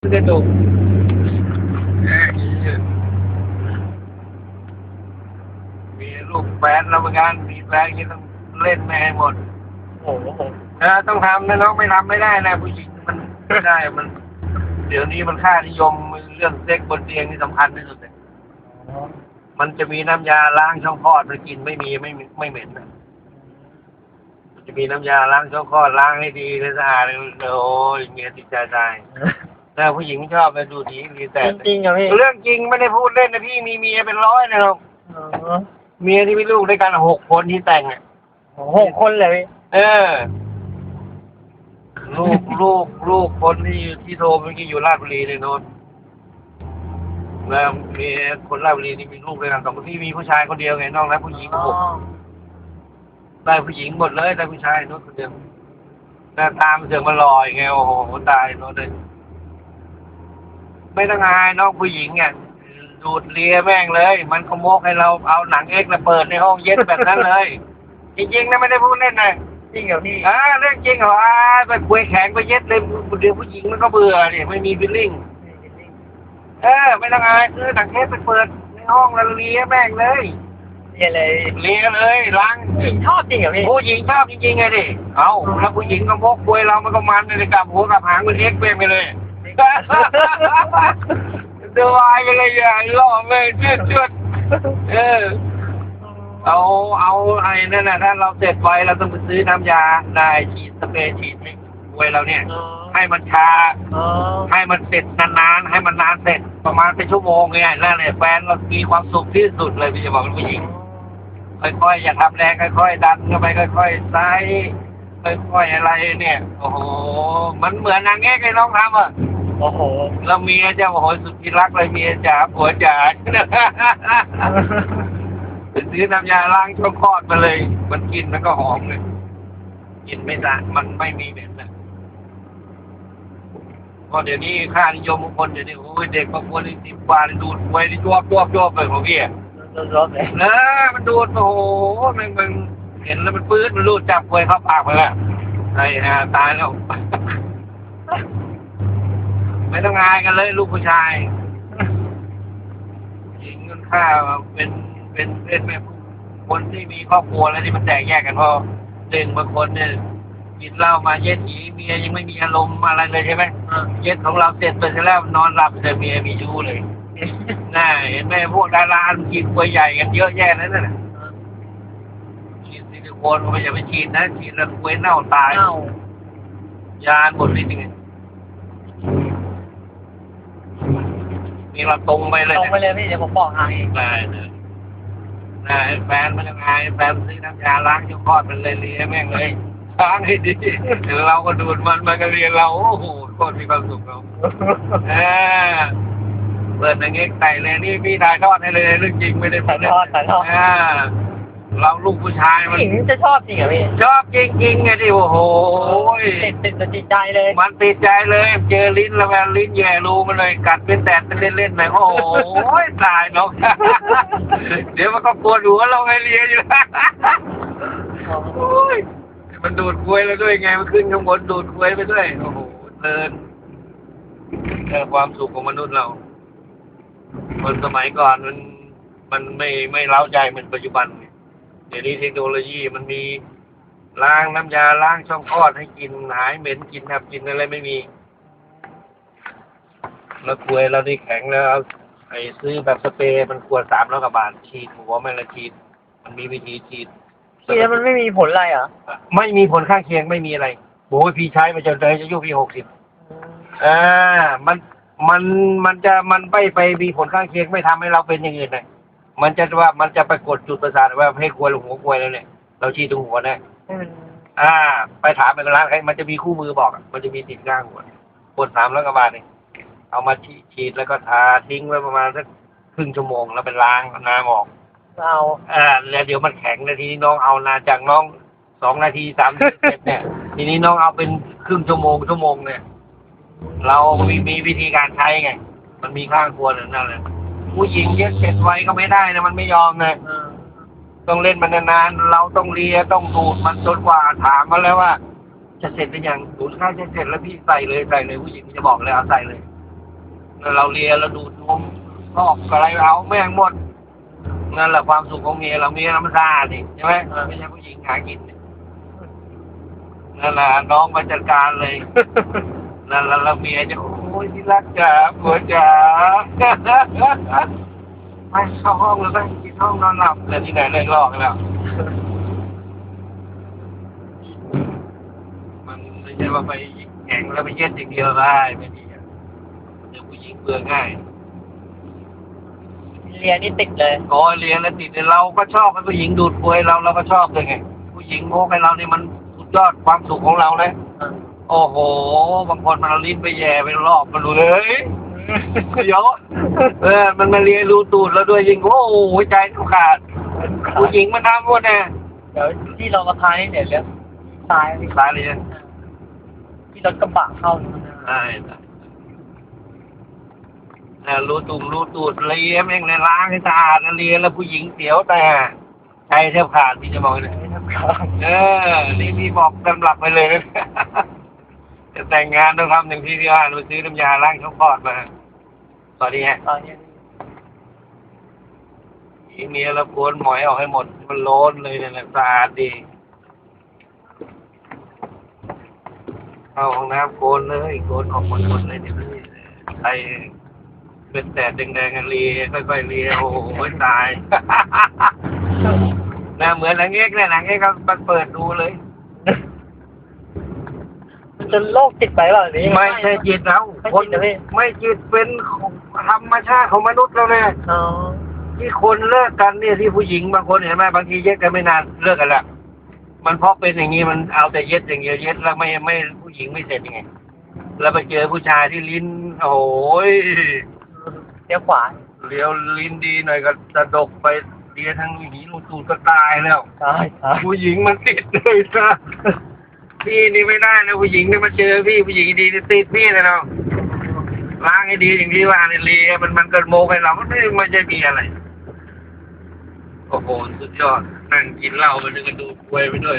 กระดูกมีลูกแฟนแล้วเหมือนกันมีแฟนที่ต้องเล่นไม่ให้หมด โอ้โหเออต้องทำนะน้องไม่ทำไม่ได้นะผู้หญิงมันไม่ได้มัน เดี๋ยวนี้มันค่านิยมเรื่องเซ็กบนเตียงนี่สำคัญที่สุดเลยมันจะมีน้ำยาล้างช่องคลอดมันกินไม่มีไม่มีไม่เหม็นนะมันจะมีน้ำยาล้างช่องคลอดล้างให้ดีให้สะอาดโอ้ยเมียติดใจตาย แต่ผู้หญิงชอบไปดูดีดีแต่จริงๆเหรอพี่เรื่องจริงไม่ได้พูดเล่นนะพี่มีเมียเป็นร้อยนะครับอ๋อเมียที่มีลูกด้วยกันหกคนที่แต่งอะหกคนเลยพี่เออ ลูกลูกลูกคนที่ที่โทรเมื่อกี้อยู่ราชบุรีเลยโนนแล้วมีคนราชบุรีนี่มีลูกด้วยกันสองคนที่มีผู้ชายคนเดียวไงน้องแล้วผู้หญิงอ๋อหกได้ผู้หญิงหมดเลยได้ผู้ชายโน้นคนเดียวหน้าตามนเสือกมาลอยไงโอ้โหตายโน้นเลย ไม่ต้องอายน้องผู้หญิงอะดูดเลียแม่งเลย มันขโมกให้เราเอาหนังเอ็กซ์มาเปิดในห้องเย็นแบบนั้นเลย จริงๆนะไม่ได้พูดเล่นนะจริงเหรอพี่อ่าเรื่องจริงเหรออ่าไปคุยแข็งไปเย็ดเลยเดี๋ยวผู้หญิงมันก็เบื่อเนี่ยไม่มีฟีลลิ่งเออไม่ต้องอายซื้อหนังเทปไปเปิดในห้องแล้วเลียแม่งเลยเนี่ยเลยเลียเลยล้างผู้หญิงชอบจริงเหรอพี่ผู้หญิงชอบจริงๆไงดิเอาแล้วผู้หญิงก็พกคุยเรามันก็มันเลยกลับหัวกลับหางมันเอ็กซ์ไปเลย เดือดวายไปเลยอย่าล่อแม่งเชือดเชือดเออ เอาเอาไอ้นั่นน่ะถ้าเราเสร็จไวเราต้องไปซื้อน้ำยาได้ฉีดสเปรย์ฉีดให้ไว้เราเนี่ยอ๋อให้มันชาอ๋อให้มันเสร็จนานๆให้มันนานเสร็จประมาณเป็นชั่วโมงไงนั่นแหละแฟนเรามีความสุขที่สุดเลยพี่จะบอกเป็นผู้หญิงค่อยๆอย่าทำแรงค่อยๆดันเข้าไปค่อยๆไซส์ค่อยๆอะไรเนี่ย โอ้โหมันเหมือนนางแง่ไอ้น้องทำอะ โอ้โหแล้วเมียจะโอ้โหสุดที่รักเลยเมียจ๋าผัวจ๋าไปซื้อน้ำยาล้างช่องคลอดมาเลย มันกินมันก็หอมเลยกินไม่ได้มันไม่มีเหม็นนะเพราะเดี๋ยวนี้ค่านิยมของคนเดี๋ยวนี้โอ้ยเด็กบางคนนี่สิบกว่านี่ดูดไว้นี่จวบจวบจวบเลยของพี่อะรถเลยเออมันดูดโอ้โหมันมันเห็นแล้วมันปื้ดมันรูดจับไว้เข้าปากไปแล้วไอ้ห่าตายแล้ว ไม่ต้องอายกันเลยลูกผู้ชายหญิงกันค่าเป็นเป็นเป็นแบบคนที่มีครอบครัวแล้วที่มันแตกแยกกันเพราะหนึ่งบางคนเนี่ยกินเหล้ามาเย็ดหนีเมียยังไม่มีอารมณ์อะไรเลยใช่ไหมเย็ดของเราเสร็จไปเสร็จแล้วนอนหลับแต่เมียมีชู้เลยน่าเห็นไหมพวกดารากินกล้วยใหญ่กันเยอะแยะนั่นน่ะฉีดซิลิโคนก็ไม่อย่าไปฉีดนะฉีดแล้วกล้วยเน่าตายเอ้ายานหมดฤทธิ์ยังไง มีเราตรงไปเลยตรงนะไปเลยพี่เดี๋ยวผมบอกให้ได้เลยนะแฟนมันยังไงแฟนซื้อน้ำยาล้างช่องคลอดมันเลยเลียแม่งเลยล้างให้ดีเดี๋ยวเราก็ดูดมันมันก็เลียเราโอ้โหโคตรมีความสุขเราเออเปิดอย่างงี้ไก่เลยนี่พี่ถ่ายทอดให้เลยเรื่องจริงไม่ได้พูถ่ายเล่ทนอดถ่ายทอดอ่า เราลูกผู้ชายผู้มันหญิงจะชอบจริงเหรอพี่ชอบจริงๆไงดิโอ้โหติดติดติดใจเลย มันติดใจเลยเจอลิ้นแล้วแม่ลิ้นแย่รูมันเลยกัดเป็นแตดเป็นเล่นๆไปโอ้โหตายเนาะเดี๋ยวมันก็ปวดหัวเราไงเลียอยู่โอ้ยมันดูดกล้วยแล้วด้วยไงมันขึ้นข้างบนดูดกล้วยไปด้วยโอ้โหเพลินเออความสุขของมนุษย์เรา คนสมัยก่อนมันมันไม่ไม่เล้าใจเหมือนปัจจุบันเนี่ย เดี๋ยวนี้เทคโนโลยีมันมีล้างน้ำยาล้างช่องคลอดให้กินหายเหม็นกินแบบกินอะไรไม่มีแล้วกล้วยเราได้แข็งแล้วเอาไอ้ซื้อแบบสเปรย์มันขวดสามร้อยกว่าบาทฉีดหัวมันละฉีด มันมีวิธีฉีดพี่แล้วมันไม่มีผลอะไรเหรอไม่มีผลข้างเคียงไม่มีอะไรโอ้ยพี่ใช้มาจนเลยจะอายุพี่หกสิบอ่ามันมันมันจะมันไปไปมีผลข้างเคียงไม่ทำให้เราเป็นอย่างอื่นนะ มันจะว่ามันจะไปกดจุดประสาทว่าให้ควยหรือหัวควยแล้วเนี่ย เราชี้ตรงหัวนะให้มันอ่า ไปถามเป็นร้านใครมันจะมีคู่มือบอกอะมันจะมีติดข้างหัวกดสามแล้วก็บาทเองเอามาฉีดฉีดแล้วก็ทาทิ้งไว้ประมาณสักครึ่งชั่วโมงแล้วไปล้างเอาน้ำออก เอาอ่าแล้วเดี๋ยวมันแข็งนาทีนี้น้องเอานาจากน้องสองนาทีสามนาทีเสร็จเนี่ย ทีนี้น้องเอาเป็นครึ่งชั่วโมงชั่วโมงเนี่ย เรามีมีวิธีการใช้ไง มันมีข้างครัวนั่นนั่นแหละ ผู้หญิงเย็ดเสร็จไวก็ไม่ได้นะมันไม่ยอมนะเออต้องเล่นมันนานๆเราต้องเลียต้องดูดมันจนกว่าถามมาแล้วว่า จะเสร็จหรือยังดูดข้าวจะเสร็จแล้วพี่ใส่เลยใส่เลยผู้หญิงจะบอกเลยเอาใส่เลยเราเลียเราดูดนมชอบอะไรเอาแม่งหมดนั่นแหละความสุขของเมียเราเมียเราไม่สะอาดนี่ใช่ไหมไม่ใช่ผู้หญิงหากินเนี่ยนั่นแหละน้องมาจัดการเลยนั่นแหละเราเมียจะโอ้ยที่รักจ๋าผัวจ๋าไปเข้าห้องเลยไปกินห้องนอนหลับแล้วที่ไหนเลยลอกแล้วมันไม่ใช่ว่าไปแข่งแล้วไปเย็ดอย่างเดียวได้ไม่ดีอะเดี๋ยวผู้หญิงเบื่อง่ายเรียนนี่ติดเลยโอ้ยเรียนแล้วติดเนี่ยเราก็ชอบให้ผู้หญิงดูดปวยเราเราก็ชอบเลยไง ผู้หญิงโม้ให้เรานี่มันสุดยอดความสุขของเราเลย โอ้โห บางคนมันเอาลิ้นไปแย่ไปรอบมันดูเลยเดี๋ยวเออ มันมาเรียนรู้ตูดแล้วด้วยยิงโอ้โหหัวใจทุกขาดผู้หญิงมันทำหมดนะเดี๋ยวที่เรามาทายนี่เดี๋ยวเรื่องตายพี่ตายเลยนะที่รถกระบะเข้านี่มันใช่แต่รู้ตุ่มรู้ตูดเลียแม่งในล้างให้สะอาดนะเลียแล้วผู้หญิงเสียวแต่ใจแทบขาดพี่จะบอกเลยไม่ทำข่าวเออ นี่พี่บอกสำหรับไปเลย จะแต่งงานต้องทำหนึ่งที่ที่บ้านไปซื้อน้ำยาล้างช่องคลอดมาสวัสดีฮะตอนนี้อีเมียเราโกนหมอยออกให้หมด มันโล้นเลยเนี่ยนะสะอาดดีเข้าห้องน้ำโกนเลยโกนออกหมดหมดเลยเดี๋ยวนี้ไอเป็นแสบแดงๆกันเลียค่อยๆเลียโอ้โหตายน่าเหมือนหนังเอกเลยหนังเอกก็มันเปิดดูเลย มันจะโรคติดไปเปล่าหรือยังไม่ใช่จิตเราไม่คนจิตนะพี่ไม่จิตเป็นของธรรมชาติของมนุษย์เราเนี่ยอ๋อที่คนเลิกกันเนี่ยที่ผู้หญิงบางคนเห็นไหมบางทีเย็ดกันไม่นานเลิกกันละมันเพราะเป็นอย่างนี้มันเอาแต่เย็ดอย่างเดียวเย็ดแล้วไม่ไม่ผู้หญิงไม่เสร็จยังไงแล้วไปเจอผู้ชายที่ลิ้นโอ้ยเดี๋ยวขวาเลี้ยวลิ้นดีหน่อยก็สะดกไปเลียทั้งหนีลูกตูดก็ตายแล้วตายตายผู้หญิงมันติดเลยซะ พี่นี่ไม่ได้นะผู้หญิงนี่มาเจอพี่ผู้หญิงดีนี่ติดพี่เลยเนาะล้างให้ดีอย่างที่ว่าเนี่ยเลียมันมันเกิดโมกให้เราไม่ไม่ใช่มีอะไรโอ้โหสุดยอดนั่งกินเหล้าไปนึงก็ดูควยไปด้วย